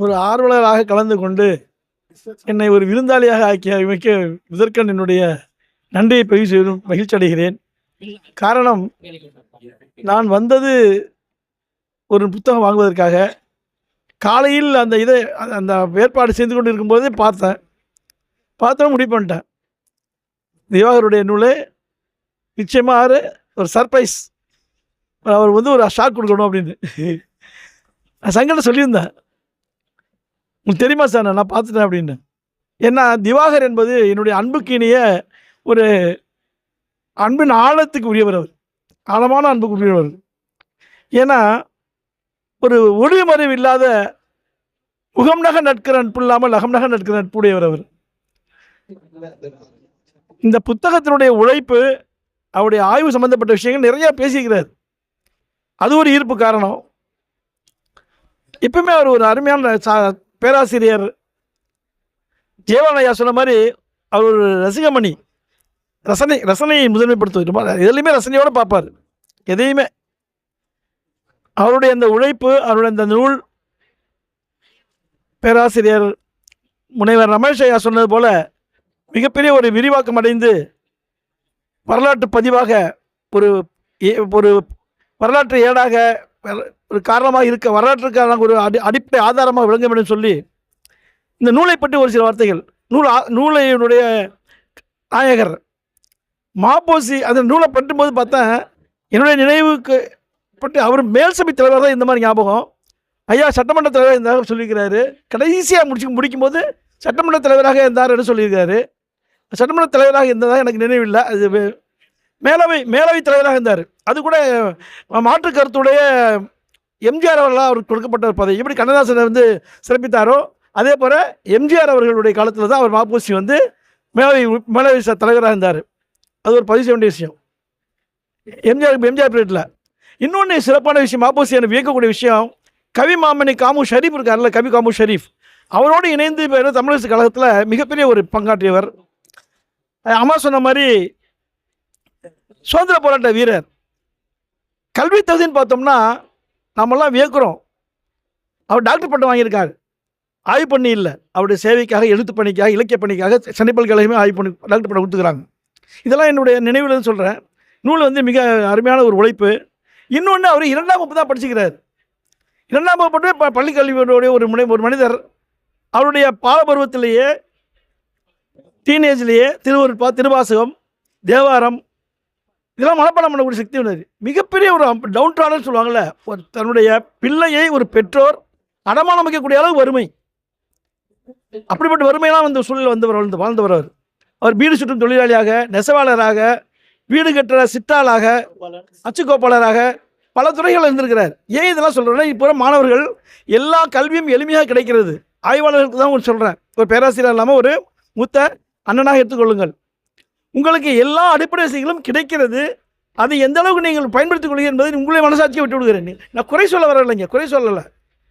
ஒரு ஆர்வலராக கலந்து கொண்டு என்னை ஒரு விருந்தாளியாக ஆக்கிய மிக்க இதற்கன் என்னுடைய நன்றியை பதிவு செய்யும் மகிழ்ச்சி அடைகிறேன். காரணம் நான் வந்தது ஒரு புத்தகம் வாங்குவதற்காக. காலையில் அந்த இதை அந்த- அந்த ஏற்பாடு செய்து கொண்டு இருக்கும்போதே பார்த்தேன். பார்த்தோம் முடிவு பண்ணிட்டேன். திவாகருடைய நூலே நிச்சயமாக ஒரு சர்ப்ரைஸ் அவர் வந்து ஒரு ஷாக் கொடுக்கணும் அப்படின்னு. நான் சங்கடம் சொல்லியிருந்தேன். உங்களுக்கு தெரியுமா சார் நான் பார்த்துட்டேன் அப்படின்னு? ஏன்னா திவாகர் என்பது என்னுடைய அன்புக்கு இணைய ஒரு அன்பின் ஆழத்துக்கு உரியவர் அவர். ஆழமான அன்புக்கு உரியவர் ஏன்னா ஒரு ஒளிமறைவு இல்லாத முகம் நக நட்கிற நட்பு இல்லாமல் அகம் நக நட்கிற நட்புடையவர் அவர். இந்த புத்தகத்தினுடைய உழைப்பு அவருடைய ஆய்வு சம்பந்தப்பட்ட விஷயங்கள் நிறைய பேசியிருக்கிறார். அது ஒரு ஈர்ப்பு காரணம். எப்பவுமே அவர் ஒரு அருமையான சா- பேராசிரியர் ஜெயவானையா சொன்ன மாதிரி அவர் ஒரு ரசிகமணி. ரசனை ரசனையை முதன்மைப்படுத்துவது. ரொம்ப எதுலையுமே ரசனையோடு பார்ப்பார். எதையுமே. அவருடைய அந்த உழைப்பு அவருடைய அந்த நூல் பேராசிரியர் முனைவர் ரமேஷ் ஐயா சொன்னது போல் மிகப்பெரிய ஒரு விரிவாக்கம் அடைந்து வரலாற்று பதிவாக ஒரு ஏ- ஒரு வரலாற்று ஏடாக ஒரு காரணமாக இருக்க வரலாற்றுக்கான ஒரு அடி அடிப்படை ஆதாரமாக விளங்க வேண்டும் சொல்லி இந்த நூலை பற்றி ஒரு சில வார்த்தைகள். நூல் நூலையினுடைய நாயகர் மாப்போசி அந்த நூலை பட்டும்போது பார்த்தா என்னுடைய நினைவுக்கு பற்றி அவர் மேல் சபை தலைவர் தான் இந்த மாதிரி ஞாபகம். ஐயா சட்டமன்ற தலைவர் இருந்தார் சொல்லியிருக்கிறாரு. கடைசியாக முடிச்சு முடிக்கும்போது சட்டமன்ற தலைவராக இருந்தார்னு சொல்லியிருக்காரு சட்டமன்ற தலைவராக இருந்ததாக எனக்கு நினைவில்லை அது மேலவை மேலவை தலைவராக இருந்தார். அது கூட மாற்று கருத்துடைய எம்ஜிஆர் அவர்களால் அவருக்கு கொடுக்கப்பட்ட ஒரு பதவி. எப்படி கண்ணதாசன் வந்து சிறப்பித்தாரோ அதே போல் எம்ஜிஆர் அவர்களுடைய காலத்தில் தான் அவர் மாப்பூசி வந்து மேலவை மேலவை தலைவராக இருந்தார். அது ஒரு பதிவு செய்ய வேண்டிய விஷயம். எம்ஜிஆர் எம்ஜிஆர் பீரியடில் இன்னொன்று சிறப்பான விஷயம் மாப்பூசி எனக்கு வியக்கக்கூடிய விஷயம் கவி மாமணி காமு ஷரீஃப் இருக்கார்ல கவி காமு ஷரீஃப் அவரோடு இணைந்து இப்போ தமிழரசு கழகத்தில் மிகப்பெரிய ஒரு பங்காற்றியவர். அம்மா சொன்ன மாதிரி சுதந்திர போராட்ட வீரர். கல்வி தகுதின்னு பார்த்தோம்னா நம்மெல்லாம் வியக்கிறோம். அவர் டாக்டர் பட்டம் வாங்கியிருக்காரு. ஆய்வு பண்ணி இல்லை. அவருடைய சேவைக்காக எழுத்து பணிக்காக இலக்கிய பணிக்காக சென்னை பல்கலைக்கழகமே ஆய்வு பண்ணி டாக்டர் பட்டம் கொடுத்துக்கிறாங்க. இதெல்லாம் என்னுடைய நினைவில் சொல்கிறேன் நூல் வந்து மிக அருமையான ஒரு உழைப்பு. இன்னொன்று அவர் இரண்டாம் வகுப்பு தான் படிச்சுக்கிறார். இரண்டாம் வகுப்பு ப பள்ளிக்கல்வியோடைய ஒரு முனை ஒரு மனிதர். அவருடைய பாலபருவத்திலேயே டீனேஜ்லேயே திருவருட்பா திருவாசகம் தேவாரம் இதெல்லாம் மனப்பாடம் பண்ணக்கூடிய சக்தி உள்ளது. மிகப்பெரிய ஒரு டவுன் ட்ரானல் சொல்லுவாங்கள்ல ஒரு தன்னுடைய பிள்ளையை ஒரு பெற்றோர் அடமானம் வைக்கக்கூடிய அளவு வறுமை. அப்படிப்பட்ட வறுமையெல்லாம் வந்து சூழலில் வந்து வாழ்ந்து வாழ்ந்தவர் அவர் அவர் வீடு சுற்றும் தொழிலாளியாக நெசவாளராக வீடு கட்டுற சித்தாளாக அச்சுக்கோப்பாளராக பல துறைகள் இருந்திருக்கிறார். ஏன் இதெல்லாம் சொல்கிறேன்னா இப்போ மாணவர்கள் எல்லா கல்வியும் எளிமையாக கிடைக்கிறது. ஆய்வாளர்களுக்கு தான் சொல்கிறேன் ஒரு பேராசிரியர் இல்லாமல் ஒரு மூத்த அண்ணனாக எடுத்துக்கொள்ளுங்கள். உங்களுக்கு எல்லா அடிப்படை வசதிகளும் கிடைக்கிறது. அதை எந்த அளவுக்கு நீங்கள் பயன்படுத்திக் கொள்கிறீர்கள் என்பதை உங்களை மனசாட்சியை விட்டு விடுகிறேன். நான் குறை சொல்ல வரலைங்க குறை சொல்லலை.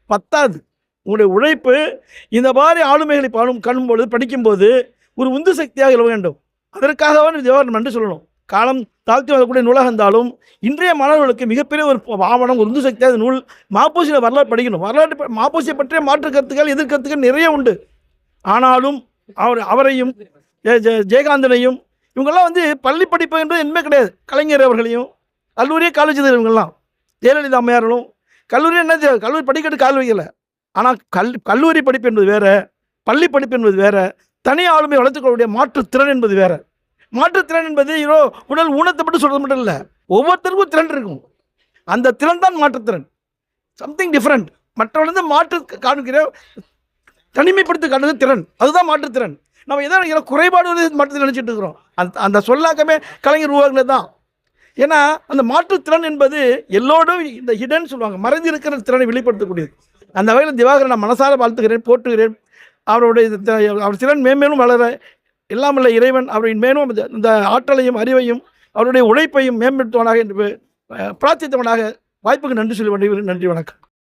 பத்தாது. உங்களுடைய உழைப்பு இந்த மாதிரி ஆளுமைகளை பாடும் காணும்பொழுது படிக்கும்போது ஒரு உந்து சக்தியாக இருக்க வேண்டும். அதற்காகவே தேவரம் என்று சொல்லணும். காலம் தாழ்த்தி வரக்கூடிய நூலாக இருந்தாலும் இன்றைய மாணவர்களுக்கு மிகப்பெரிய ஒரு ஆவணம் ஒரு உந்து சக்தியாக நூல் மாப்போசியில் வரலாறு படிக்கணும். வரலாற்று ப- மாப்போசியை பற்றிய மாற்று கருத்துக்கள் எதிர்கருத்துக்கள் நிறைய உண்டு. ஆனாலும் அவர் அவரையும் ஜெயகாந்தனையும் இவங்கெல்லாம் வந்து பள்ளி படிப்பு என்பது என்ன கிடையாது. கலைஞர் அவர்களையும் கல்லூரியே காலேஜ் இவங்கெல்லாம். ஜெயலலிதா அம்மையார்களும். கல்லூரி என்ன செய்ய- கல்லூரி படிக்கட்டு கால் வைக்கல. ஆனால் கல் கல்லூரி படிப்பு என்பது வேறு பள்ளி படிப்பு என்பது வேறு தனி ஆளுமை வளர்த்துக்கொள்ளக்கூடிய மாற்றுத்திறன் என்பது வேறு. மாற்றுத்திறன் என்பது இதோ உடல் ஊனத்தை மட்டும் சொல்கிறது மட்டும் இல்லை. ஒவ்வொருத்தருக்கும் திறன் இருக்கும். அந்த திறன் தான் மாற்றுத்திறன். சம்திங் டிஃப்ரெண்ட் மற்றவங்க மாற்று காண்கிற தனிமைப்படுத்தி காட்டுறது திறன். அதுதான் மாற்றுத்திறன். நம்ம எதை நினைக்கிறோம் குறைபாடு மாற்றுத்திறன் நினச்சிட்டு இருக்கிறோம். அந்த அந்த சொல்லாக்கமே கலைஞர் உருவாக்குனது தான். ஏன்னா அந்த மாற்றுத்திறன் என்பது எல்லோரும் இந்த ஹிடன் சொல்லுவாங்க மறைந்து இருக்கிற திறனை வெளிப்படுத்தக்கூடியது. அந்த வகையில் திவாகரன் நான் மனசார வாழ்த்துகிறேன் போற்றுகிறேன். அவருடைய அவர் திறன் மேன்மேலும் வளர இல்லாமல் இறைவன் அவரின் மேலும் இந்த- ஆற்றலையும் அறிவையும் அவருடைய உழைப்பையும் மேம்படுத்துவனாக என்று பிரார்த்தித்தவனாக வாய்ப்புக்கு நன்றி சொல்லி நன்றி வணக்கம்.